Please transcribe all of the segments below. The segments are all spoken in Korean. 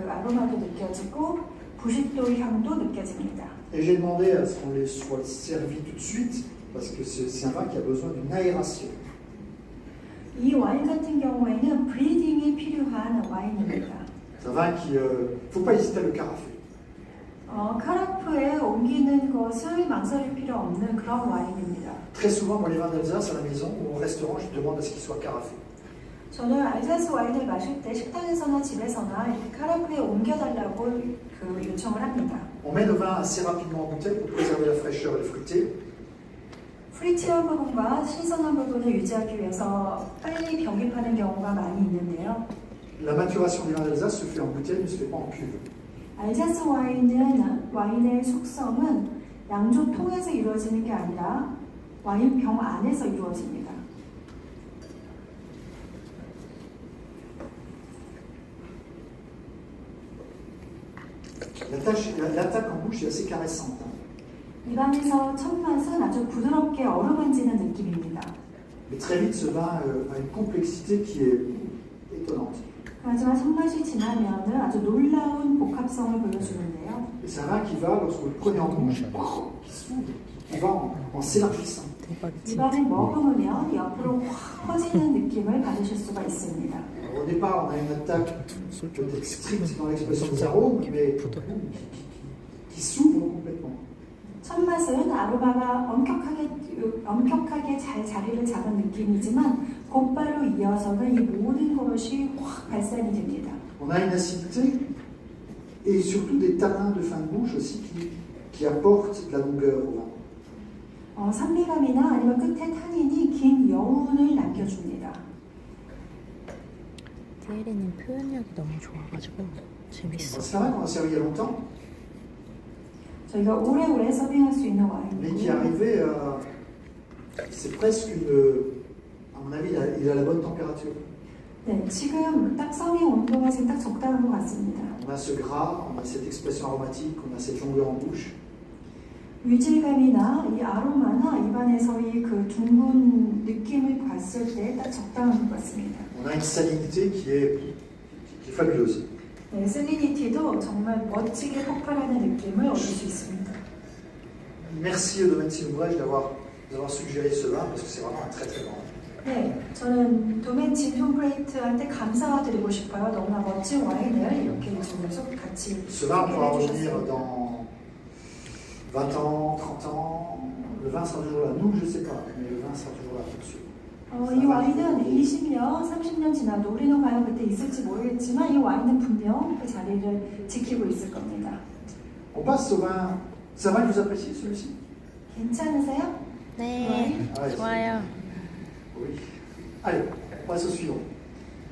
그 아로마도 느껴지고 부식도 향도 느껴집니다. Et j'ai demandé à ce qu'on les soit servi tout de suite, parce que c'est c'est un vin qui a besoin d'une aération. 이 와인 같은 경우에는 브리딩이 필요한 와인입니다. C'est un vin qui. ne faut pas hésiter à le carafer. 어, 카라프에 옮기는 것을 망설일 필요 없는 그런 와인입니다. Très souvent, moi, les vins d'Alsace à la maison ou au restaurant, je demande à ce qu'ils soient carafés. 저는 알자스 와인을 마실 때 식당에서나 집에서나 이렇게 카라프에 옮겨달라고 그 요청을 합니다. On met le vin assez rapidement en bouteille pour préserver la fraîcheur et la fruité. 프리티한 부분과 신선한 부분을 유지하기 위해서 빨리 병입하는 경우가 많이 있는데요. La maturation des vins d'Alsace se fait en bouteille, ne se fait pas en cuve. 알자스 와인은 와인의 숙성은 양조 통에서 이루어지는 게 아니라 와인병 안에서 이루어집니다. L'attaque en bouche est assez caressante. hein. 입안에서 첫 맛은 아주 부드럽게 어루만지는 느낌입니다. Mais très vite, ce vin euh, a une complexité qui est étonnante. 하지만 첫 맛이 지나면은 아주 놀라운 복합성을 보여주는데요. Et c'est un vin qui va, lorsque vous le prenez en bouche, qui s'ouvre, qui va en, en s'élargissant. 대박이지. 입안을 머금으면 옆으로 확 퍼지는 느낌을 받으실 수가 있습니다. Au départ, on a une attaque peut-être stricte dans l'expression des arômes, mais qui, s'ouvre complètement. 첫 맛은 아로마가 엄격하게 엄격하게 잘 자리를 잡은 느낌이지만 곧바로 이어서는 이 모든 것이 확 발산이 됩니다. On a une acidité et surtout des tanins de fin de bouche aussi qui, qui apportent de la longueur au vin. 어, 산미감이나 아니면 끝에 탄닌이 긴 여운을 남겨줍니다. 디에리님 표현력이 너무 좋아가지고 재밌어. C'est vin qu'on servi il y a longtemps, 저희가 오래오래 서빙할 수 있는 mais qui est 와인이고 arrivé à. C'est presque une. À mon avis, il a, il a la bonne température. 네, 지금 딱 서빙 온도가 지금 딱 적당한 것 같습니다. On a ce gras, on a cette expression aromatique, on a cette longueur en bouche. 유질감이나 이 아로마나 입안에서의 그 둥근 느낌을 봤을 때 딱 적당한 것 같습니다. On a une salinité qui est, qui est fabuleuse. 네, 셀리니티도 정말 멋지게 폭발하는 느낌을 얻을 수 있습니다. Merci au domaine Silvrège d'avoir d'avoir suggéré ce vin parce que c'est vraiment un très très bon. 네, 저는 도멘 진톤브레이트한테 감사드리고 싶어요. 너무나 멋진 와인을 이렇게 주면서 같이 Ce vin pourra revenir dans 20 ans, 30 ans. Le vin sera toujours là. Nous, je ne sais pas, mais le vin sera toujours là tout de suite. 어, 이 와인은 20년, 30년 지나도 우리는 과연 그때 있을지 모르겠지만 이 와인은 분명 그 자리를 지키고 있을 겁니다. On passe au vin. Vin que vous appréciez celui-ci 괜찮으세요? 네, Ah, 좋아요. Oui. Allez, on passe au suivant.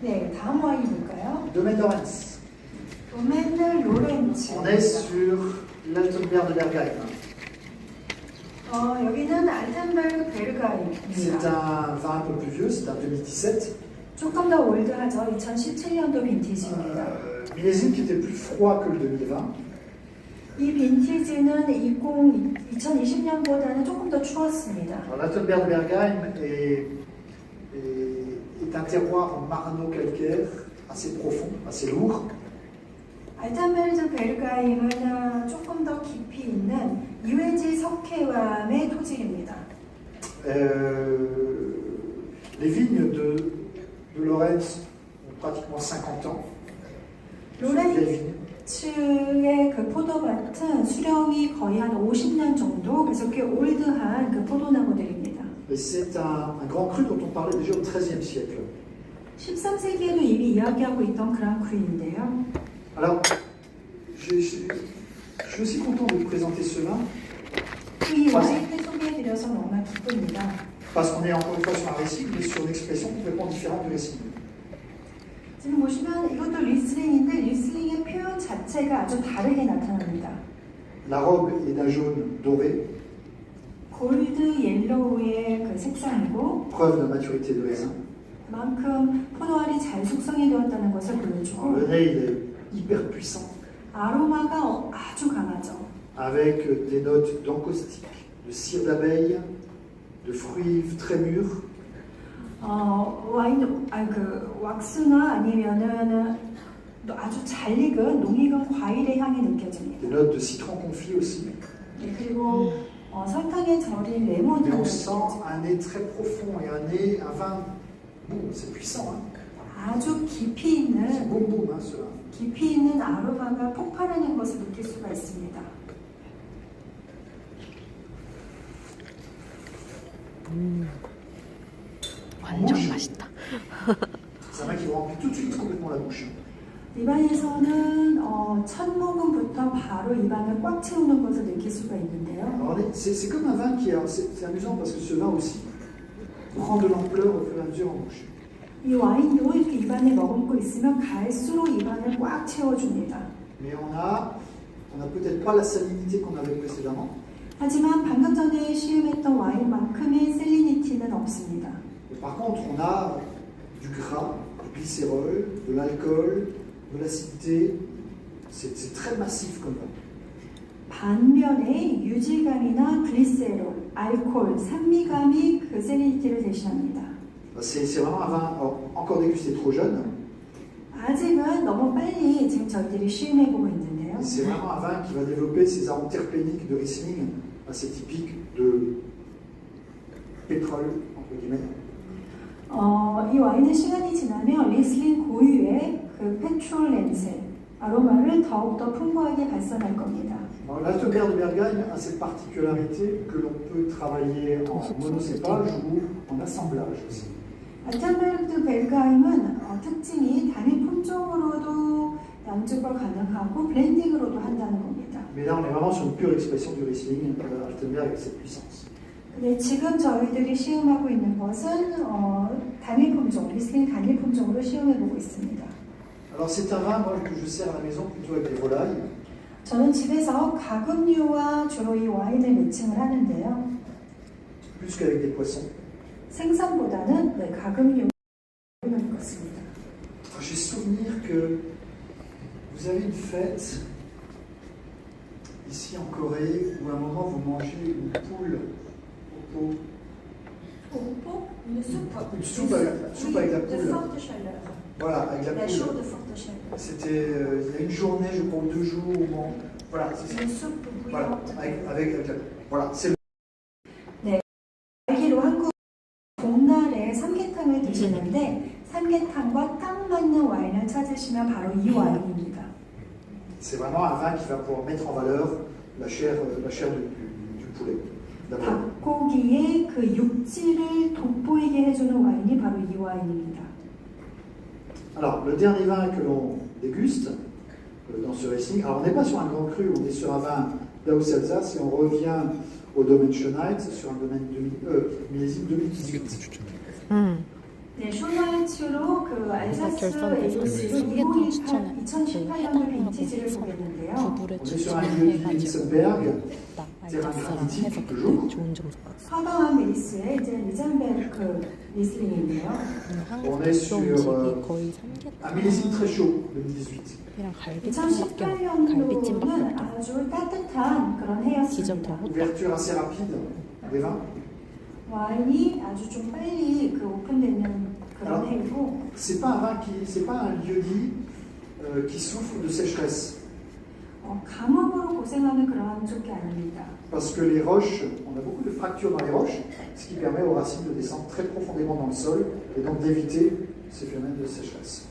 네, 다음 와인 볼까요? Domaine 로렌츠. On est sur l'Altenberg de Bergheim. 어, 여기는 C'est 베르가입니다. un vin un peu plus vieux, c'est un 2017. 조금 더 올드하죠. 2017년도 빈티지입니다. Euh, millésime qui était plus froid que le 2020. 이 빈티지는 20, 2020년보다는 조금 더 추웠습니다. Alors, L'Altenberg de Bergheim est, est- est un terroir en marneau calcaire assez profond, assez lourd. 알텐베르그 베르가임은 조금 더 깊이 있는 유해지 석회암의 토질입니다. Euh, les vignes de, de Lorenz ont pratiquement 50 ans. Ce sont Lorenz- des vieilles vignes. 츠의 그 포도밭은 수령이 거의 한 50년 정도, 그래서 꽤 올드한 그 포도나무들입니다. Et c'est un, un grand cru dont on parlait déjà au XIIIe siècle. 13세기에도 이미 이야기하고 있던 그랑크인데요. Alors, j'ai- j'ai- je suis aussi content de vous présenter ce vin 이 와인을 소개해드려서 너무나 기쁩니다. parce qu'on est encore une fois sur un récit, mais sur une expression complètement différente du récit. 지금 보시면 이것도 리슬링인데 리슬링의 표현 자체가 아주 다르게 나타납니다. La robe est d'un jaune doré, 골드 옐로우의 그 색상이고 preuve de maturité de raisin. 그만큼 포도알이 잘 숙성이 되었다는 것을 보여주고 le nez, il est hyper puissant, 아로마가 어- 아주 강하죠. avec des notes d'encaustique, de cire d'abeille, de fruits très mûrs, 어, 와인, 아니 그 왁스나 아니면은 또 아주 잘 익은 농익은 과일의 향이 느껴집니다. Des notes de citron confit aussi. 네, 그리고 어, 설탕에 절인 레몬 Mais 향이 on sent 느껴집니다. un nez très profond et un nez, un vin. Bon, c'est puissant. Hein. 아주 깊이 있는. 깊이 있는 아로마가 폭발하는 것을 느낄 수가 있습니다. 완전 맛있다. C'est un vin qui vous remplit tout de suite complètement la bouche. 입안에서는 어, 첫 모금부터 바로 입안을 꽉 채우는 것을 느낄 수가 있는데요. C'est comme un vin qui est. amusant parce que ce vin aussi prend de l'ampleur au fur et à mesure en bouche. 이 와인도 이렇게 입안에 머금고 있으면 갈수록 입안을 꽉 채워줍니다. Mais on a, on a peut-être pas la salinité qu'on avait précédemment. 하지만 방금 전에 시음했던 와인만큼의 셀리니티는 없습니다. Mais par contre, on a du gras, du glycérol, de l'alcool, de l'acidité. C'est très massif comme vin. 반면에 유질감이나 글리세롤, 알코올, 산미감이 그 셀리니티를 대신합니다. C'est c'est vraiment un vin alors, encore dégusté trop jeune. 아직은 너무 빨리 지금 저희들이 시음해보고 있는데요. mais C'est vraiment un vin qui va développer ces arômes terpéniques de Riesling, assez typiques de pétrole, entre guillemets. 어, 이 와인은 시간이 지나면 리슬링 고유의 그 페트롤 냄새, 아로마를 더욱더 풍부하게 발산할 겁니다. Alors, L'Alteberg de Bergagne a cette particularité que l'on peut travailler en monocépage ou en assemblage aussi. 알텐베르트 벨가임은 어, 특징이 단일 품종으로도 양주가 가능하고 블렌딩으로도 한다는 겁니다. Mais là, on est vraiment sur une pure expression du Riesling, euh, Altenberg avec cette puissance. 근데 지금 저희들이 시음하고 있는 것은 어, 단일 품종, 리슬링 단일 품종으로 시음해 보고 있습니다. Alors c'est un vin moi, que je sers à la maison plutôt avec des volailles. 저는 집에서 가금류와 주로 이 와인을 매칭을 하는데요. plus qu'avec des poissons. 생선보다는 네, 가금류를 먹습니다. Alors, J'ai souvenir que vous avez une fête ici en Corée où à un moment vous mangez une poule au pot. 오뽀? Une soupe. Une soupe avec- soupe avec la de poule. forte chaleur. Voilà, avec la La chaux poule. de forte chaleur. C'était euh, il y a une journée, je crois, ou deux jours. où on- Voilà, c'est ça. Une soupe Voilà, bouillante. avec, avec, avec la Voilà, c'est 드시는데 삼계탕과 딱 맞는 와인을 찾으시면 바로 이 와인입니다. C'est vraiment un vin qui va pouvoir mettre en valeur la chair, euh, la chair du, du- du poulet. 닭고기의 그 육질을 돋보이게 해주는 와인이 바로 이 와인입니다. Alors, le dernier vin que l'on déguste euh, dans ce Riesling, alors on n'est pas sur un grand cru, on est sur un vin d'Aus-Alsace et on revient au domaine Schönheit, sur un domaine demi, euh, millésime 2018. 응. 네, 쇼나이츠로 그 알사스 삼계탕 추천해. 2018년도 빈티지를 보겠는데요. 추천해가지고 나 제가 해서 그 좋은 점수. 화강한 베이스의 이제 리잔베르크 리슬링인데요. Sur, 한국 음식이 거의 un millésime très 삼계탕이랑 chaud, 2018. 갈비찜밖에 없- 갈비찜밖에 2018년도는 없다. 아주 따뜻한 그런 해였습니다. 와인이 아주 좀 빨리 그 오픈되는 그런 아. 해이고 C'est pas un vin qui, c'est pas un lieu-dit euh, qui souffre de sécheresse. 어, 감염으로 고생하는 그러한 쪽이 아닙니다. Parce que les roches, on a beaucoup de fractures dans les roches, ce qui permet aux racines de descendre très profondément dans le sol et donc d'éviter ces phénomènes de sécheresse.